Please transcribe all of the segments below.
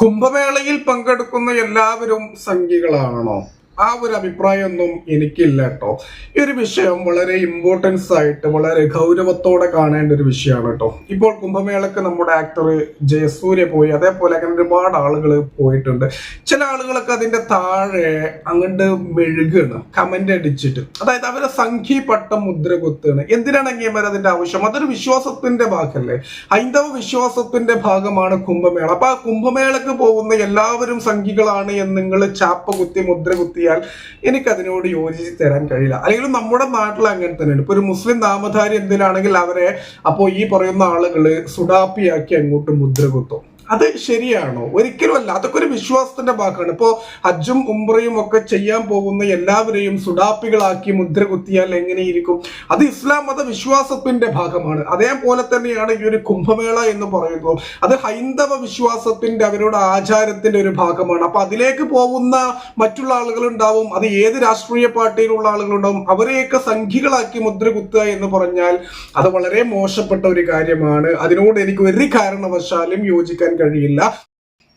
കുംഭമേളയിൽ പങ്കെടുക്കുന്ന എല്ലാവരും സംഖ്യകളാണോ ആ ഒരു അഭിപ്രായമൊന്നും എനിക്കില്ല കേട്ടോ. ഈ ഒരു വിഷയം വളരെ ഇമ്പോർട്ടൻസ് ആയിട്ട് വളരെ ഗൗരവത്തോടെ കാണേണ്ട ഒരു വിഷയമാണ് കേട്ടോ. ഇപ്പോൾ കുംഭമേളക്ക് നമ്മുടെ ആക്ടർ ജയസൂര്യ പോയി അതേപോലെ അങ്ങനെ ഒരുപാട് ആളുകൾ പോയിട്ടുണ്ട്. ചില ആളുകളൊക്കെ അതിന്റെ താഴെ അങ്ങോട്ട് മെഴുകാണ് കമന്റ് അടിച്ചിട്ട്. അതായത് അവരെ സംഖ്യ പട്ടം മുദ്ര കുത്തുകയാണ് എന്തിനാണ് അവർ അതിന്റെ ആവശ്യം? അതൊരു വിശ്വാസത്തിന്റെ ഭാഗമല്ലേ? ഹൈന്ദവ വിശ്വാസത്തിന്റെ ഭാഗമാണ് കുംഭമേള. അപ്പൊ ആ കുംഭമേളക്ക് പോകുന്ന എല്ലാവരും സംഖ്യകളാണ് എന്ന് നിങ്ങൾ ചാപ്പ കുത്തി മുദ്ര കുത്തിയാൽ എനിക്കതിനോട് യോജിച്ച് തരാൻ കഴിയില്ല. അല്ലെങ്കിൽ നമ്മുടെ നാട്ടിൽ അങ്ങനെ തന്നെയാണ് ഇപ്പൊ ഒരു മുസ്ലിം നാമധാരി എന്തിനാണെങ്കിൽ അവരെ അപ്പോ ഈ പറയുന്ന ആളുകൾ സുഡാപ്പിയാക്കി അങ്ങോട്ട് മുദ്ര കുത്തും അത് ശരിയാണോ? ഒരിക്കലും അല്ല. അതൊക്കെ ഒരു വിശ്വാസത്തിന്റെ ഭാഗമാണ്. ഇപ്പോ ഹജ്ജും ഉംറയും ഒക്കെ ചെയ്യാൻ പോകുന്ന എല്ലാവരെയും സുഡാപ്പികളാക്കി മുദ്ര കുത്തിയാൽ എങ്ങനെയിരിക്കും? അത് ഇസ്ലാം മത വിശ്വാസത്തിന്റെ ഭാഗമാണ്. അതേപോലെ തന്നെയാണ് ഈ ഒരു കുംഭമേള എന്ന് പറയുന്നത്. അത് ഹൈന്ദവ വിശ്വാസത്തിന്റെ അവരുടെ ആചാരത്തിന്റെ ഒരു ഭാഗമാണ്. അപ്പൊ അതിലേക്ക് പോകുന്ന മറ്റുള്ള ആളുകളുണ്ടാവും. അത് ഏത് രാഷ്ട്രീയ പാർട്ടിയിലുള്ള ആളുകളുണ്ടാവും. അവരെയൊക്കെ സംഖ്യകളാക്കി മുദ്ര കുത്തുക എന്ന് പറഞ്ഞാൽ അത് വളരെ മോശപ്പെട്ട ഒരു കാര്യമാണ്. അതിനോട് എനിക്ക് ഒരു കാരണവശാലും യോജിക്കാൻ കഴിയില്ല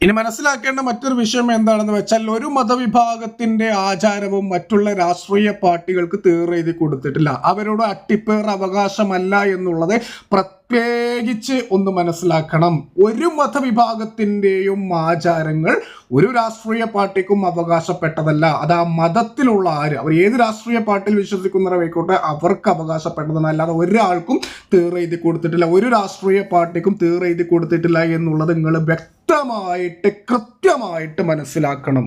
ഇനി മനസ്സിലാക്കേണ്ട മറ്റൊരു വിഷയം എന്താണെന്ന് വെച്ചാൽ ഒരു മതവിഭാഗത്തിന്റെ ആചാരവും മറ്റുള്ള രാഷ്ട്രീയ പാർട്ടികൾക്ക് തീറെഴുതി കൊടുത്തിട്ടില്ല. അവരോട് അട്ടിപ്പേർ അവകാശമല്ല എന്നുള്ളത് പ്രത്യേകിച്ച് ഒന്ന് മനസ്സിലാക്കണം. ഒരു മതവിഭാഗത്തിന്റെയും ആചാരങ്ങൾ ഒരു രാഷ്ട്രീയ പാർട്ടിക്കും അവകാശപ്പെട്ടതല്ല. അത് ആ മതത്തിലുള്ള ആര്? അവർ ഏത് രാഷ്ട്രീയ പാർട്ടിയിൽ വിശ്വസിക്കുന്നവരായിക്കോട്ടെ അവർക്ക് അവകാശപ്പെട്ടതാണ് അല്ലാതെ ഒരാൾക്കും തീറെഴുതി കൊടുത്തിട്ടില്ല. ഒരു രാഷ്ട്രീയ പാർട്ടിക്കും തീറെഴുതി കൊടുത്തിട്ടില്ല എന്നുള്ളത് നിങ്ങൾ വ്യക്തമായിട്ട് കൃത്യമായിട്ട് മനസ്സിലാക്കണം.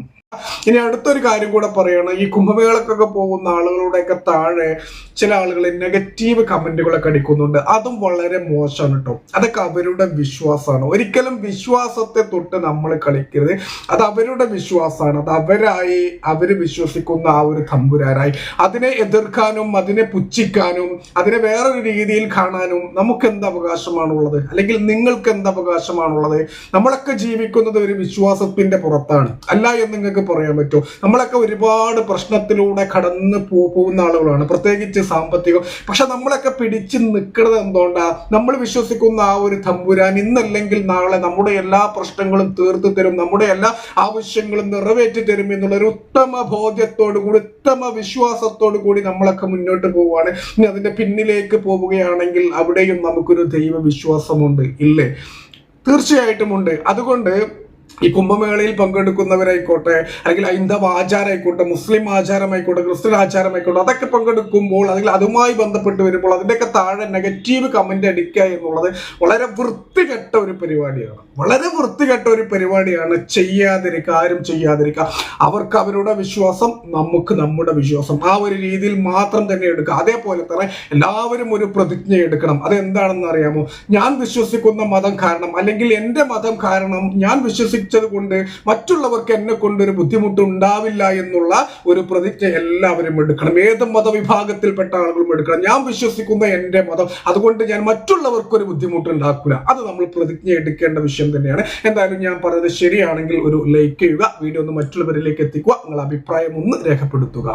ഇനി അടുത്തൊരു കാര്യം കൂടെ പറയണം. ഈ കുംഭമേളക്കൊക്കെ പോകുന്ന ആളുകളുടെയൊക്കെ താഴെ ചില ആളുകൾ നെഗറ്റീവ് കമന്റുകളൊക്കെ അടിക്കുന്നുണ്ട്. അതും വളരെ മോശമാണ് കേട്ടോ. അതൊക്കെ അവരുടെ വിശ്വാസമാണ്. ഒരിക്കലും വിശ്വാസത്തെ തൊട്ട് നമ്മൾ കളിക്കരുത്. അത് അവരുടെ വിശ്വാസമാണ്. അത് അവരായി അവർ വിശ്വസിക്കുന്ന ആ ഒരു തമ്പുരാനായി അതിനെ എതിർക്കാനും അതിനെ പുച്ഛിക്കാനും അതിനെ വേറൊരു രീതിയിൽ കാണാനും നമുക്ക് എന്ത് അവകാശമാണുള്ളത്? അല്ലെങ്കിൽ നിങ്ങൾക്ക് എന്ത് അവകാശമാണുള്ളത്? നമ്മളൊക്കെ ജീവിക്കുന്നത് ഒരു വിശ്വാസത്തിന്റെ പുറത്താണ്. അല്ല എന്ന് നിങ്ങൾക്ക് പറയാൻ പറ്റുമോ? നമ്മളൊക്കെ ഒരുപാട് പ്രശ്നത്തിലൂടെ കടന്ന് പോകുന്ന ആളുകളാണ്. പ്രത്യേകിച്ച് സാമ്പത്തികം. പക്ഷെ നമ്മളൊക്കെ പിടിച്ച് നിൽക്കുന്നത് എന്തുകൊണ്ടാ? നമ്മൾ വിശ്വസിക്കുന്ന ആ ഒരു തമ്പുരാൻ ഇന്നല്ലെങ്കിൽ നാളെ നമ്മുടെ എല്ലാ പ്രശ്നങ്ങളും തീർത്തു തരും. നമ്മുടെ എല്ലാ ആവശ്യങ്ങളും നിറവേറ്റി തരും എന്നുള്ള ഒരു ഉത്തമ ബോധ്യത്തോടു കൂടി ഉത്തമ വിശ്വാസത്തോടു കൂടി നമ്മളൊക്കെ മുന്നോട്ട് പോവുകയാണ്. ഇനി അതിന്റെ പിന്നിലേക്ക് പോവുകയാണെങ്കിൽ അവിടെയും നമുക്കൊരു ദൈവ വിശ്വാസമുണ്ട് ഇല്ലേ? തീർച്ചയായിട്ടും ഉണ്ട്. അതുകൊണ്ട് ഈ കുംഭമേളയിൽ പങ്കെടുക്കുന്നവരായിക്കോട്ടെ അല്ലെങ്കിൽ ഹൈന്ദവ ആചാരമായിക്കോട്ടെ മുസ്ലിം ആചാരമായിക്കോട്ടെ ക്രിസ്ത്യൻ ആചാരമായിക്കോട്ടെ അതൊക്കെ പങ്കെടുക്കുമ്പോൾ അല്ലെങ്കിൽ അതുമായി ബന്ധപ്പെട്ട് വരുമ്പോൾ അതിന്റെയൊക്കെ താഴെ നെഗറ്റീവ് കമന്റ് അടിക്കുക എന്നുള്ളത് വളരെ വൃത്തികെട്ട ഒരു പരിപാടിയാണ്. വളരെ വൃത്തികെട്ട ഒരു പരിപാടിയാണ് ചെയ്യാതിരിക്കുക ആരും ചെയ്യാതിരിക്കുക. അവർക്ക് അവരുടെ വിശ്വാസം നമുക്ക് നമ്മുടെ വിശ്വാസം. ആ ഒരു രീതിയിൽ മാത്രം തന്നെ എടുക്കുക. അതേപോലെ തന്നെ എല്ലാവരും ഒരു പ്രതിജ്ഞ എടുക്കണം. അതെന്താണെന്ന് അറിയാമോ? ഞാൻ വിശ്വസിക്കുന്ന മതം കാരണം അല്ലെങ്കിൽ എന്റെ മതം കാരണം ഞാൻ വിശ്വസിച്ചത് കൊണ്ട് മറ്റുള്ളവർക്ക് എന്നെ കൊണ്ടൊരു ബുദ്ധിമുട്ട് ഉണ്ടാവില്ല എന്നുള്ള ഒരു പ്രതിജ്ഞ എല്ലാവരും എടുക്കണം. ഏത് മതവിഭാഗത്തിൽപ്പെട്ട ആളുകളും എടുക്കണം. ഞാൻ വിശ്വസിക്കുന്ന എന്റെ മതം. അതുകൊണ്ട് ഞാൻ മറ്റുള്ളവർക്ക് ഒരു ബുദ്ധിമുട്ട് ഉണ്ടാക്കില്ല അത് നമ്മൾ പ്രതിജ്ഞ എടുക്കേണ്ട വിഷയം തന്നെയാണ്. എന്തായാലും ഞാൻ പറഞ്ഞത് ശരിയാണെങ്കിൽ ഒരു ലൈക്ക് ചെയ്യുക. വീഡിയോ ഒന്ന് മറ്റുള്ളവരിലേക്ക് എത്തിക്കുക. നിങ്ങളുടെ അഭിപ്രായം ഒന്ന് രേഖപ്പെടുത്തുക.